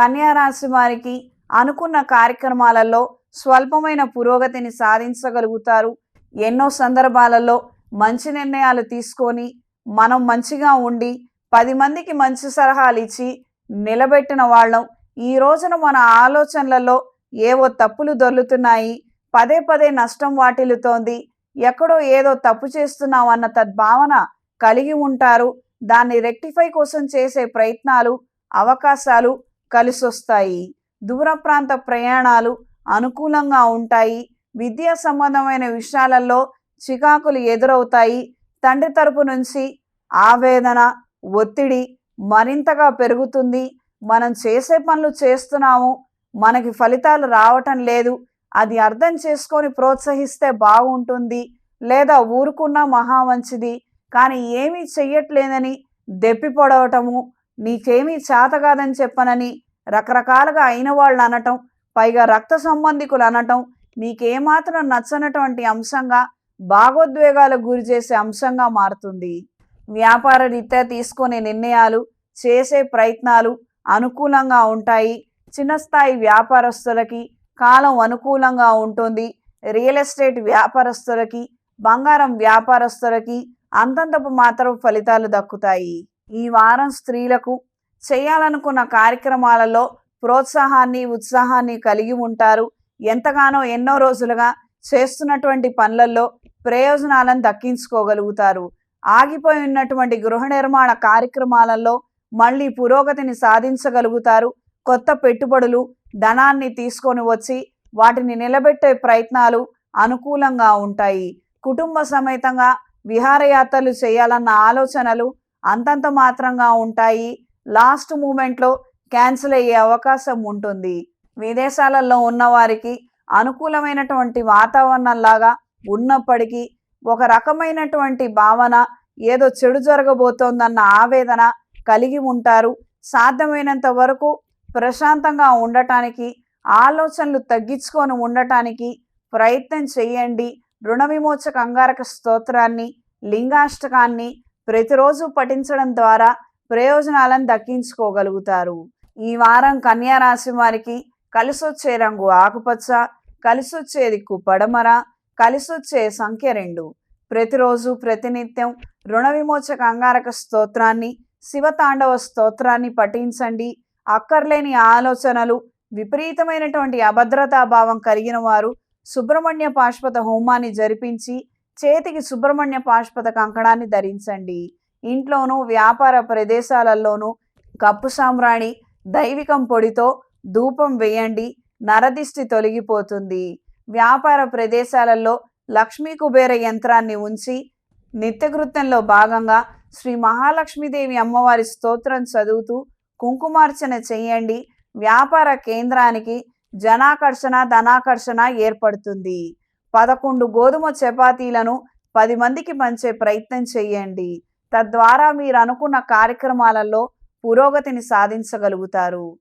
కన్యా రాశి వారికి అనుకున్న కార్యక్రమాలలో స్వల్పమైన పురోగతిని సాధించగలుగుతారు. ఎన్నో సందర్భాలలో మంచి నిర్ణయాలు తీసుకొని మనం మంచిగా ఉండి పది మందికి మంచి సలహాలు ఇచ్చి నిలబెట్టిన వాళ్ళం. ఈ రోజున మన ఆలోచనలలో ఏవో తప్పులు దొర్లుతున్నాయి. పదే పదే నష్టం వాటిల్లుతోంది. ఎక్కడో ఏదో తప్పు చేస్తున్నాం అన్న తద్భావన కలిగి ఉంటారు. దాన్ని రెక్టిఫై కోసం చేసే ప్రయత్నాలు అవకాశాలు కలిసొస్తాయి. దూర ప్రాంత ప్రయాణాలు అనుకూలంగా ఉంటాయి. విద్యా సంబంధమైన విషయాలలో చికాకులు ఎదురవుతాయి. తండ్రి తరపు నుంచి ఆవేదన ఒత్తిడి మరింతగా పెరుగుతుంది. మనం చేసే పనులు చేస్తున్నాము. మనకి ఫలితాలు రావటం లేదు. అది అర్థం చేసుకొని ప్రోత్సహిస్తే బాగుంటుంది. లేదా ఊరుకున్నా మహా మంచిది. కానీ ఏమీ చెయ్యట్లేదని దెప్పి పొడవటము నీకేమీ చేత కాదని చెప్పనని రకరకాలుగా అయిన వాళ్ళు అనటం పైగా రక్త సంబంధికులు అనటం మీకేమాత్రం నచ్చనటువంటి అంశంగా భాగోద్వేగాలకు గురి చేసే అంశంగా మారుతుంది. వ్యాపార రీత్యా తీసుకునే నిర్ణయాలు చేసే ప్రయత్నాలు అనుకూలంగా ఉంటాయి. చిన్న స్థాయి వ్యాపారస్తులకి కాలం అనుకూలంగా ఉంటుంది. రియల్ ఎస్టేట్ వ్యాపారస్తులకి బంగారం వ్యాపారస్తులకి అంతంతపు మాత్రం ఫలితాలు దక్కుతాయి. ఈ వారం స్త్రీలకు చేయాలనుకున్న కార్యక్రమాలలో ప్రోత్సాహాన్ని ఉత్సాహాన్ని కలిగి ఉంటారు. ఎంతగానో ఎన్నో రోజులుగా చేస్తున్నటువంటి పనులలో ప్రయోజనాలను దక్కించుకోగలుగుతారు. ఆగిపోయి ఉన్నటువంటి గృహ నిర్మాణ కార్యక్రమాలలో మళ్ళీ పురోగతిని సాధించగలుగుతారు. కొత్త పెట్టుబడులు ధనాన్ని తీసుకొని వచ్చి వాటిని నిలబెట్టే ప్రయత్నాలు అనుకూలంగా ఉంటాయి. కుటుంబ సమేతంగా విహారయాత్రలు చేయాలన్న ఆలోచనలు అంతంత మాత్రంగా ఉంటాయి. లాస్ట్ మూమెంట్లో క్యాన్సిల్ అయ్యే అవకాశం ఉంటుంది. విదేశాలలో ఉన్నవారికి అనుకూలమైనటువంటి వాతావరణంలాగా ఉన్నప్పటికీ ఒక రకమైనటువంటి భావన ఏదో చెడు జరగబోతోందన్న ఆవేదన కలిగి ఉంటారు. సాధ్యమైనంత వరకు ప్రశాంతంగా ఉండటానికి ఆలోచనలు తగ్గించుకొని ఉండటానికి ప్రయత్నం చేయండి. రుణ విమోచక అంగారక స్తోత్రాన్ని లింగాష్టకాన్ని ప్రతిరోజు పఠించడం ద్వారా ప్రయోజనాలను దక్కించుకోగలుగుతారు. ఈ వారం కన్యా రాశి వారికి కలిసొచ్చే రంగు ఆకుపచ్చ కలిసొచ్చే దిక్కు పడమర కలిసొచ్చే సంఖ్య రెండు. ప్రతిరోజు ప్రతినిత్యం రుణ విమోచక అంగారక స్తోత్రాన్ని శివతాండవ స్తోత్రాన్ని పఠించండి. అక్కర్లేని ఆలోచనలు విపరీతమైనటువంటి అభద్రతా భావం కలిగిన వారు సుబ్రహ్మణ్య పాశ్వత హోమాన్ని జరిపించి చేతికి సుబ్రహ్మణ్య పాశ్వత కంకణాన్ని ధరించండి. ఇంట్లోనూ వ్యాపార ప్రదేశాలలోనూ కప్పు సాంబ్రాణి దైవికం పొడితో ధూపం వేయండి. నరదిష్టి తొలగిపోతుంది. వ్యాపార ప్రదేశాలలో లక్ష్మీ కుబేర యంత్రాన్ని ఉంచి నిత్యకృత్యంలో భాగంగా శ్రీ మహాలక్ష్మీదేవి అమ్మవారి స్తోత్రం చదువుతూ కుంకుమార్చన చేయండి. వ్యాపార కేంద్రానికి జనాకర్షణ ధనాకర్షణ ఏర్పడుతుంది. పదకొండు గోధుమ చపాతీలను పది మందికి పంచే ప్రయత్నం చేయండి. తద్వారా మీరు అనుకున్న కార్యక్రమాలలో పురోగతిని సాధించగలుగుతారు.